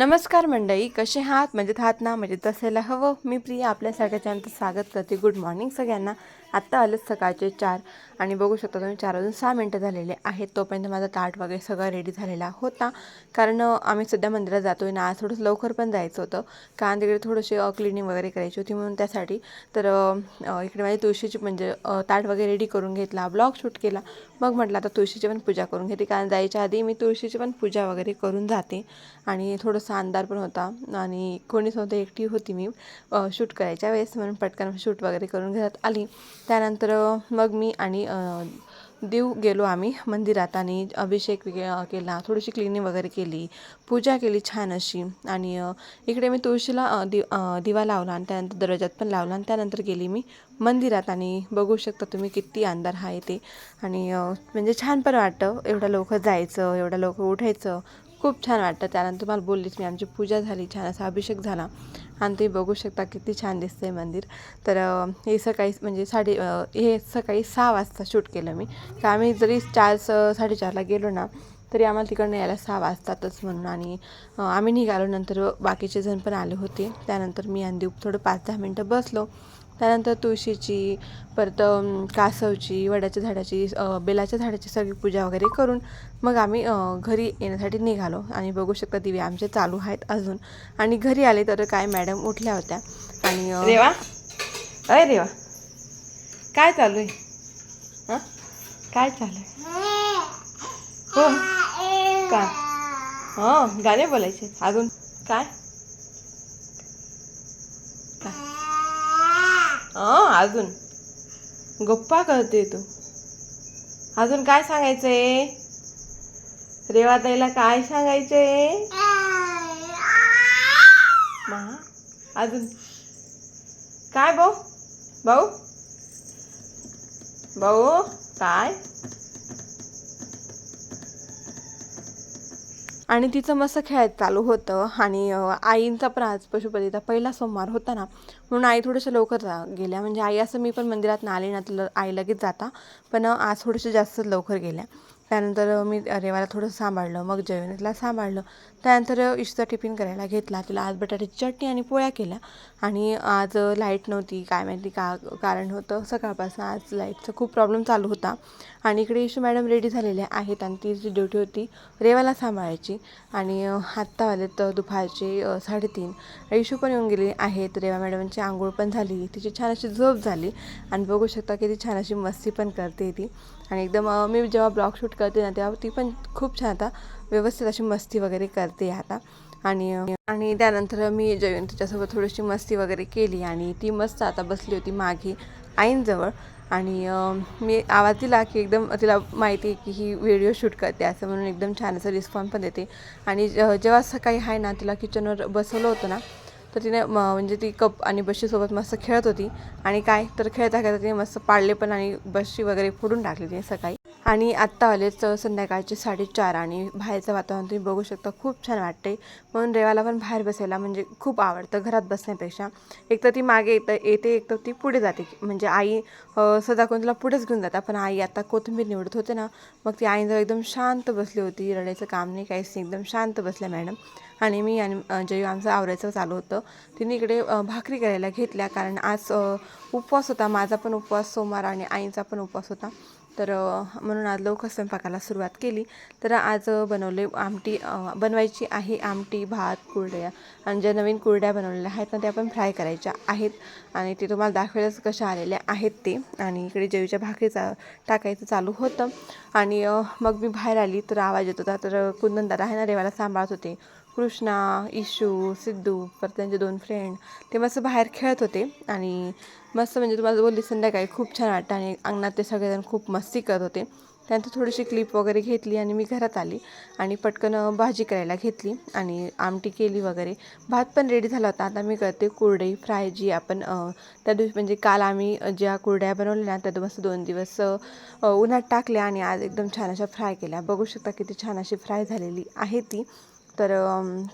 नमस्कार मंडळी कसे आहात? म्हणजे आहात ना? म्हणजे तसेला हवं. मी प्रिया आपल्या सगळ्यांचं स्वागत करते. गुड मॉर्निंग सगळ्यांना. आत्ता आलं सकाळचे चार आणि बघू शकता तुम्ही चार वाजून सहा मिनटं झालेले आहेत. तोपर्यंत माझा ताट वगैरे सगळं रेडी झालेला होता. कारण आम्ही सध्या मंदिरात जातो आहे ना. आज थोडंसं लवकर पण जायचं होतं. कारण तिकडे थोडीशी क्लिनिंग वगैरे करायची होती म्हणून त्यासाठी. तर इकडे माझी तुळशीची म्हणजे ताट वगैरे रेडी करून घेतला. ब्लॉग शूट केला. मग म्हटलं आता तुळशीची पण पूजा करून घेते. कारण जायच्या आधी मी तुळशीची पण पूजा वगैरे करून जाते. आणि थोडंसं अंधार पण होता आणि कोणीच नव्हतं एकटी होती मी. शूट करायच्या वेळेस म्हणून पटकन शूट वगैरे करून घरात आली. त्यानंतर मग मी आणि देव गेलो आम्ही मंदिरात आणि अभिषेक केला. थोडीशी क्लिनिंग वगैरे केली. पूजा केली छान अशी. आणि इकडे मी तुळशीला दि दिवा लावला आणि त्यानंतर दरवाजात पण लावला आणि त्यानंतर गेली मी मंदिरात. आणि बघू शकता तुम्ही किती अंधार आहे ते. आणि म्हणजे छान पण वाटतं. एवढं लवकर जायचं एवढ्या लवकर उठायचं. खूप छान वाटतं त्यानंतर मला बोललीच मी आमची पूजा झाली छान असा अभिषेक झाला. आणि तुम्ही बघू शकता किती छान दिसतं आहे मंदिर. तर हे सकाळी म्हणजे साडे हे सकाळी सहा वाजता शूट केलं मी. तर आम्ही जरी चार स साडेचारला गेलो ना तरी आम्हाला तिकडनं यायला सहा वाजतातच म्हणून. आणि आम्ही निघालो नंतर बाकीचे जण पण आले होते. त्यानंतर मी आणि दीप थोडं पाच दहा मिनटं बसलो. त्यानंतर तुळशीची परत कासवची वडाच्या झाडाची बेलाच्या झाडाची सगळी पूजा वगैरे करून मग आम्ही घरी येण्यासाठी निघालो. आणि बघू शकता दिवे आमचे चालू आहेत अजून. आणि घरी आले तर काय मॅडम उठल्या होत्या. आणि रेवा? अय रेवा. काय चालू आहे हां? काय चालू आहे हो. का? हां गाणे बोलायचे अजून काय? हां अजून. गप्पा करते तू. अजून काय सांगायचंय? रेवाताईला काय सांगायचंय? अजून. काय भाऊ? भाऊ? भाऊ काय? आणि तिचं मस्त खेळायचं चालू होतं. आणि आईंचा पण आज पशुपतीचा पहिला सोमवार होता ना म्हणून आई थोडंसं लवकर जा गेल्या. म्हणजे आई असं मी पण मंदिरात ना आली ना तर आई लगेच जाता. पण आज थोडंसं जास्त लवकर गेल्या. त्यानंतर मी रेवाला थोडं सांभाळलं मग जयवनीला सांभाळलं. त्यानंतर इशूचा टिफिन करायला घेतला. तिला आज बटाट्याची चटणी आणि पोळ्या केल्या. आणि आज लाइट नव्हती. काय माहिती का कारण होतं सकाळपासून आज लाईटचा खूप प्रॉब्लेम चालू होता. आणि इकडे इशू मॅडम रेडी झालेल्या आहेत आणि ती जी ड्युटी होती रेवाला सांभाळायची. आणि आत्ता आले तर दुपारचे साडेतीन. इशू पण येऊन गेली आहेत. रेवा मॅडमची आंघोळ पण झाली. तिची छान अशी झोप झाली. आणि बघू शकता की ती छान अशी मस्ती पण करते ती. आणि एकदम मी जेव्हा ब्लॉग शूट करते ना तेव्हा ती पण खूप छान आता व्यवस्थित अशी मस्ती वगैरे करते आता. आणि आणि त्यानंतर मी जयंत तिच्यासोबत थोडीशी मस्ती वगैरे केली आणि ती मस्त आता बसली होती मागे आईंजवळ. आणि मी आवाज दिला की एकदम तिला माहिती आहे की ही व्हिडिओ शूट करते असं म्हणून एकदम छान असं रिस्पॉन्स पण देते. आणि ज- जेव्हा सकाळी आहे ना तिला किचनवर बसवलं होतं ना तर तिने म म्हणजे ती कप आणि बशीसोबत मस्त खेळत होती. आणि काय तर खेळता खेळता तिने मस्त पाळले पण आणि बशी वगैरे फोडून टाकली तिने सकाळी. आणि आत्ता आलेच संध्याकाळचे साडेचार आणि बाहेरचं वातावरण तुम्ही बघू शकता खूप छान वाटते म्हणून रेवाला पण बाहेर बसायला म्हणजे खूप आवडतं घरात बसण्यापेक्षा. एक तर ती मागे येतं येते एक तर ती पुढे जाते. म्हणजे आई अ, सदा तिला पुढेच घेऊन जातात पण आई आता कोथिंबीर निवडत होते ना मग ती आईजवळ एकदम शांत बसली होती. रडायचं काम नाही काहीच नाही. एकदम शांत बसल्या मॅडम. आणि मी आणि अ, जयू आमचं आवरायचं चालू होतं. तिने इकडे भाकरी करायला घेतल्या. कारण आज उपवास होता. माझा पण उपवास सोमवार आणि आईचा पण उपवास होता. तर म्हणून आज लवकर स्वयंपाकाला सुरुवात केली. तर आज बनवले आमटी बनवायची आहे आमटी भात कुरड्या. आणि ज्या नवीन कुरड्या बनवलेल्या आहेत ना त्या पण फ्राय करायच्या आहेत. आणि ते तुम्हाला दाखवेलच कशा आलेल्या आहेत ते. आणि इकडे जेवीच्या भाकरीचा टाकायचं चालू होतं. आणि मग मी बाहेर आली तर आवाज येत होता. तर कुंदनदादा आहे ना रेवाला सांभाळत होते. कृष्णा इशू सिद्धू परत त्यांचे दोन फ्रेंड ते मस्त बाहेर खेळत होते आणि मस्त म्हणजे तुम्हाला बोलली संध्याकाळी खूप छान वाटतं आणि अंगणात ते सगळेजण खूप मस्ती करत होते. त्यानंतर थोडीशी क्लिप वगैरे घेतली आणि मी घरात आली आणि पटकन भाजी करायला घेतली आणि आमटी केली वगैरे. भात पण रेडी झाला होता. आता मी करते कुरडई फ्राय जी आपण त्या दिवशी म्हणजे काल आम्ही ज्या कुरड्या बनवल्या ना त्या मस्त दोन दिवस उन्हात टाकल्या आणि आज एकदम छान अशा फ्राय केल्या. बघू शकता किती छान अशी फ्राय झालेली आहे ती. तर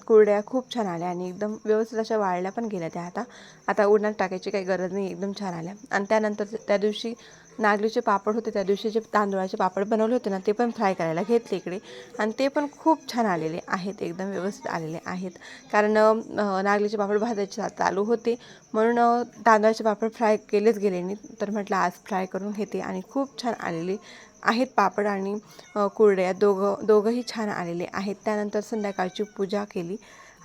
कुरड्या खूप छान आल्या आणि एकदम व्यवस्थित अशा वाळल्या पण गेल्या त्या आता. आता उन्हात टाकायची काही गरज नाही एकदम छान आल्या. आणि त्यानंतर त्या दिवशी नागलीचे पापड होते त्या दिवशी जे तांदूळाचे पापड बनवले होते ना ते पण फ्राय करायला घेतले इकडे. आणि ते पण खूप छान आलेले आहेत एकदम व्यवस्थित आलेले आहेत. कारण नागलीचे पापड भाजायचे चालू होते. म्हणून तांदळाचे पापड फ्राय केलेच गेले नाही तर म्हटलं आज फ्राय करून घेते. आणि खूप छान आलेले आहेत पापड आणि कुरड्या. दोघं दोघंही छान आलेले आहेत. त्यानंतर संध्याकाळची पूजा केली.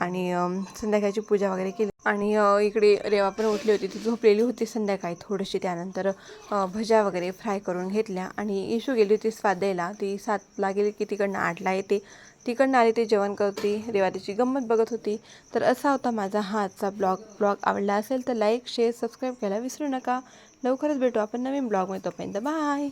आणि संध्याकाळची पूजा वगैरे केली. आणि इकडे रेवा पण उठली होती. ती झोपलेली होती संध्याकाळी थोडीशी. त्यानंतर भज्या वगैरे फ्राय करून घेतल्या आणि इशू गेली होती स्वाद द्यायला. ती सातला गेली की तिकडनं आठला येते. तिकडनं आली ते जेवण करते. रेवा तिची गंमत बघत होती. तर असा होता माझा हा आजचा ब्लॉग. ब्लॉग आवडला असेल तर लाईक शेअर सबस्क्राईब करायला विसरू नका. लवकरच भेटू आपण नवीन ब्लॉगमध्ये. तोपर्यंत बाय!